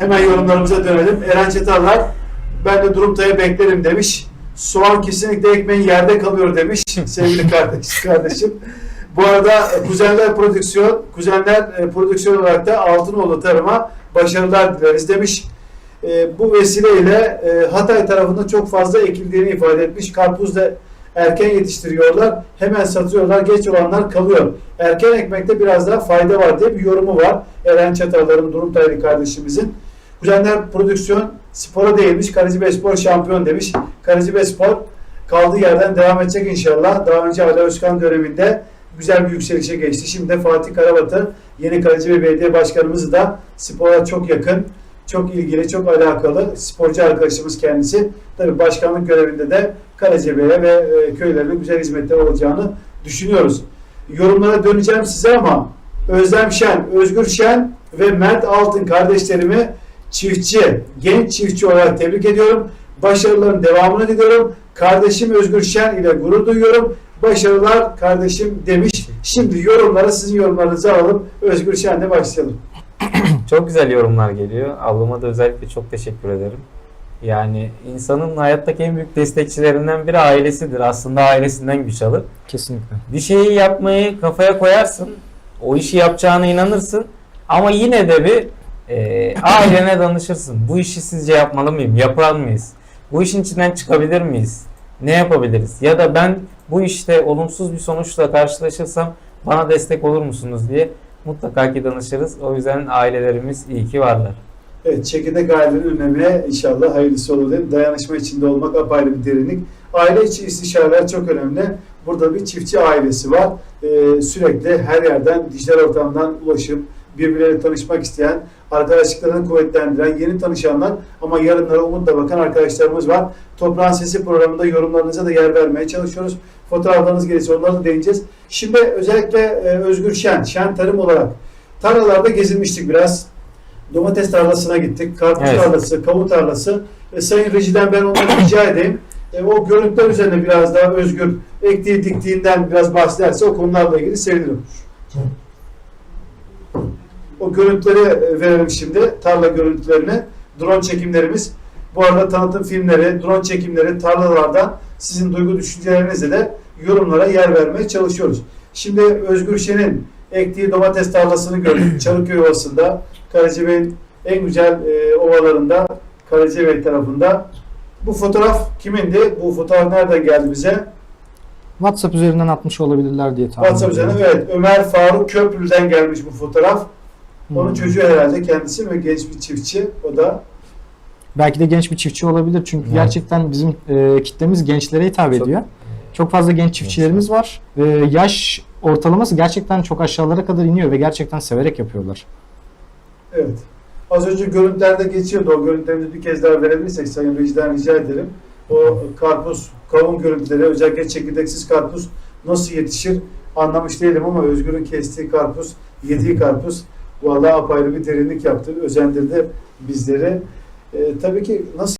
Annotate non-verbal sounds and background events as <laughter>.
Hemen yorumlarımıza dönelim. Eren Çetarlar ben de Durumtay'a beklerim demiş. Soğan kesinlikle ekmeğin yerde kalıyor demiş <laughs> sevgili kardeş, kardeşim. Bu arada Kuzenler Prodüksiyon, Kuzenler e, Prodüksiyon olarak da Altınoğlu Tarım'a başarılar dileriz demiş. E, bu vesileyle e, Hatay tarafında çok fazla ekildiğini ifade etmiş. Karpuz da erken yetiştiriyorlar. Hemen satıyorlar. Geç olanlar kalıyor. Erken ekmekte biraz daha fayda var diye bir yorumu var. Eren Çatallar'ın Durumtaylı kardeşimizin. Kuzenler Prodüksiyon spora değilmiş. Kaleci Bespor şampiyon demiş. Kaleci Bespor kaldığı yerden devam edecek inşallah. Daha önce Ali Özkan döneminde güzel bir yükselişe geçti. Şimdi de Fatih Karabatı yeni ve belediye başkanımız da spora çok yakın, çok ilgili, çok alakalı sporcu arkadaşımız kendisi. Tabii başkanlık görevinde de Karacabey'e ve e, köylerine güzel hizmetler olacağını düşünüyoruz. Yorumlara döneceğim size ama Özlem Şen, Özgür Şen ve Mert Altın kardeşlerimi çiftçi, genç çiftçi olarak tebrik ediyorum. Başarıların devamını diliyorum. Kardeşim Özgür Şen ile gurur duyuyorum. Başarılar kardeşim demiş. Şimdi yorumlara sizin yorumlarınızı alalım. Özgür Şen'le başlayalım. <clears throat> Çok güzel yorumlar geliyor. Ablama da özellikle çok teşekkür ederim. Yani insanın hayattaki en büyük destekçilerinden biri ailesidir. Aslında ailesinden güç alır. Kesinlikle. Bir şeyi yapmayı kafaya koyarsın. O işi yapacağına inanırsın. Ama yine de bir e, ailene danışırsın. Bu işi sizce yapmalı mıyım? Yapar mıyız? Bu işin içinden çıkabilir miyiz? Ne yapabiliriz? Ya da ben bu işte olumsuz bir sonuçla karşılaşırsam bana destek olur musunuz diye mutlaka ki danışırız. O yüzden ailelerimiz iyi ki varlar. Evet, çekirdek ailenin önemine inşallah hayırlısı olur diyelim. Dayanışma içinde olmak apayrı bir derinlik. Aile içi istişareler çok önemli. Burada bir çiftçi ailesi var. Ee, sürekli her yerden, dijital ortamdan ulaşıp birbirleriyle tanışmak isteyen, arkadaşlıklarını kuvvetlendiren, yeni tanışanlar ama yarınlara umutla bakan arkadaşlarımız var. Toprağın Sesi programında yorumlarınıza da yer vermeye çalışıyoruz. Fotoğraflarınız gelirse onlara da değineceğiz. Şimdi özellikle e, Özgür Şen, Şen Tarım olarak tarlalarda gezinmiştik biraz. Domates tarlasına gittik, karpuz Evet. tarlası, kavun tarlası. E, Sayın Rejiden ben onları rica edeyim. E, o görüntüler üzerine biraz daha özgür ektiği diktiğinden biraz bahsederse o konularla ilgili sevinirim. O görüntüleri e, verelim şimdi. Tarla görüntülerini. Drone çekimlerimiz. Bu arada tanıtım filmleri, drone çekimleri, tarlalardan sizin duygu düşüncelerinizle de yorumlara yer vermeye çalışıyoruz. Şimdi Özgür Şen'in ektiği domates tarlasını gördük. <clears throat> Çalıköy Ovası'nda. Karacabey'in en güzel e, ovalarında Karacabey tarafında. Bu fotoğraf kimindi? Bu fotoğraf nereden geldi bize? WhatsApp üzerinden atmış olabilirler diye tahmin WhatsApp üzerinden evet. Ömer Faruk Köprülü'den gelmiş bu fotoğraf. Onun Hmm. çocuğu herhalde kendisi ve genç bir çiftçi. O da Belki de genç bir çiftçi olabilir çünkü Evet. gerçekten bizim e, kitlemiz gençlere hitap Çok- ediyor. Çok fazla genç çiftçilerimiz var. E, yaş ortalaması gerçekten çok aşağılara kadar iniyor ve gerçekten severek yapıyorlar. evet. Az önce görüntülerde geçiyordu. O görüntülerimizi bir kez daha verebilirsek Sayın Rejiden rica ederim. O karpuz, kavun görüntüleri özellikle çekirdeksiz karpuz nasıl yetişir anlamış değilim ama Özgür'ün kestiği karpuz, yediği <laughs> karpuz vallahi apayrı bir derinlik yaptı, özendirdi bizleri. Ee, tabii ki nasıl